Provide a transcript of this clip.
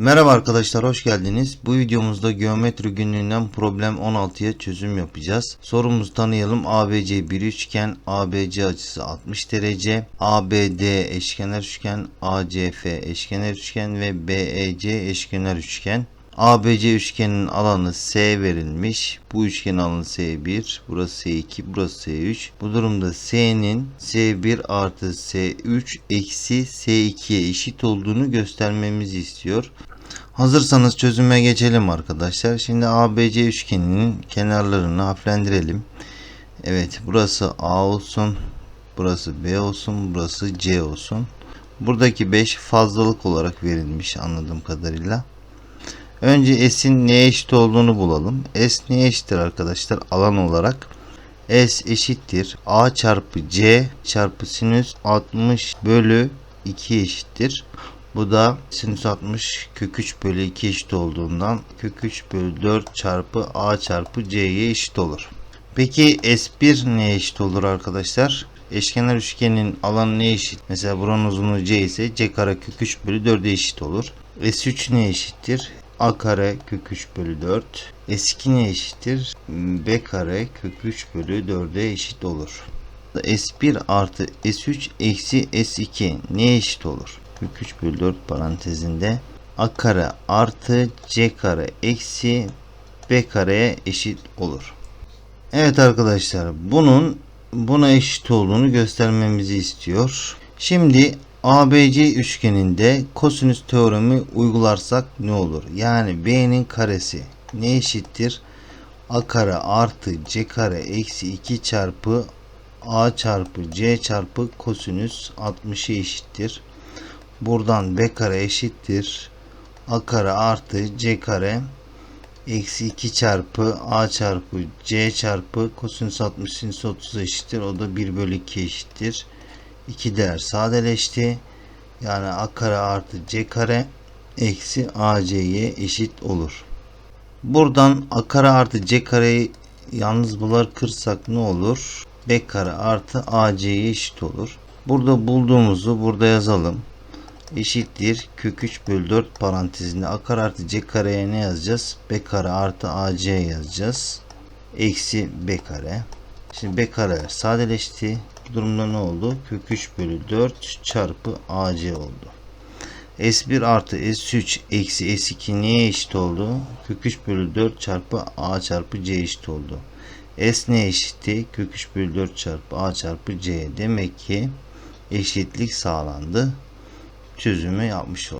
Merhaba arkadaşlar hoş geldiniz. Bu videomuzda geometri günlüğünden problem 16'ya çözüm yapacağız. Sorumuzu tanıyalım. ABC bir üçgen, ABC açısı 60 derece, ABD eşkenar üçgen, ACF eşkenar üçgen ve BEC eşkenar üçgen. ABC üçgenin alanı S verilmiş. Bu üçgenin alanı S1, burası S2, burası S3. Bu durumda S'nin S1 artı S3 eksi S2'ye eşit olduğunu göstermemizi istiyor. Hazırsanız çözüme geçelim arkadaşlar. Şimdi ABC üçgeninin kenarlarını harflendirelim. Evet burası A olsun. Burası B olsun. Burası C olsun. Buradaki 5 fazlalık olarak verilmiş anladığım kadarıyla. Önce S'in neye eşit olduğunu bulalım. S neye eşittir arkadaşlar alan olarak? S eşittir A çarpı C çarpı sinüs 60 bölü 2 eşittir. Bu da sinüs 60 kök 3 bölü 2 eşit olduğundan kök 3 bölü 4 çarpı A çarpı C'ye eşit olur. Peki S1 neye eşit olur arkadaşlar? Eşkenar üçgenin alanı neye eşit? Mesela buranın uzunluğu C ise C kare kök 3 bölü 4'e eşit olur. S3 neye eşittir? A kare kök 3 bölü 4. S2 neye eşittir? B kare kök 3 bölü 4'e eşit olur. S1 artı S3 eksi S2 neye eşit olur? Kök 3 bölü 4 parantezinde A kare artı C kare eksi B kareye eşit olur. Evet arkadaşlar bunun buna eşit olduğunu göstermemizi istiyor. Şimdi ABC üçgeninde kosinüs teoremi uygularsak ne olur? Yani B'nin karesi ne eşittir? A kare artı C kare eksi 2 çarpı A çarpı C çarpı kosinüs 60'a eşittir. Buradan B kare eşittir. A kare artı C kare eksi 2 çarpı A çarpı C çarpı kosinüs 60 sinüs 30 eşittir. O da 1 bölü 2 eşittir. 2 değer sadeleşti. Yani A kare artı C kare eksi AC'ye eşit olur. Buradan A kare artı C kareyi yalnız bırakırsak ne olur? B kare artı AC'ye eşit olur. Burada bulduğumuzu burada yazalım. Eşittir kök 3 bölü 4 parantezinde A kare artı C kareye ne yazacağız? B kare artı AC yazacağız. Eksi B kare. Şimdi B kareler sadeleşti. Durumda ne oldu? Kök 3 bölü 4 çarpı AC oldu. S1 artı S3 eksi S2 neye eşit oldu? Kök 3 bölü 4 çarpı A çarpı C eşit oldu. S neye eşitti? Kök 3 bölü 4 çarpı A çarpı C. Demek ki eşitlik sağlandı. Çözümü yapmış olduk.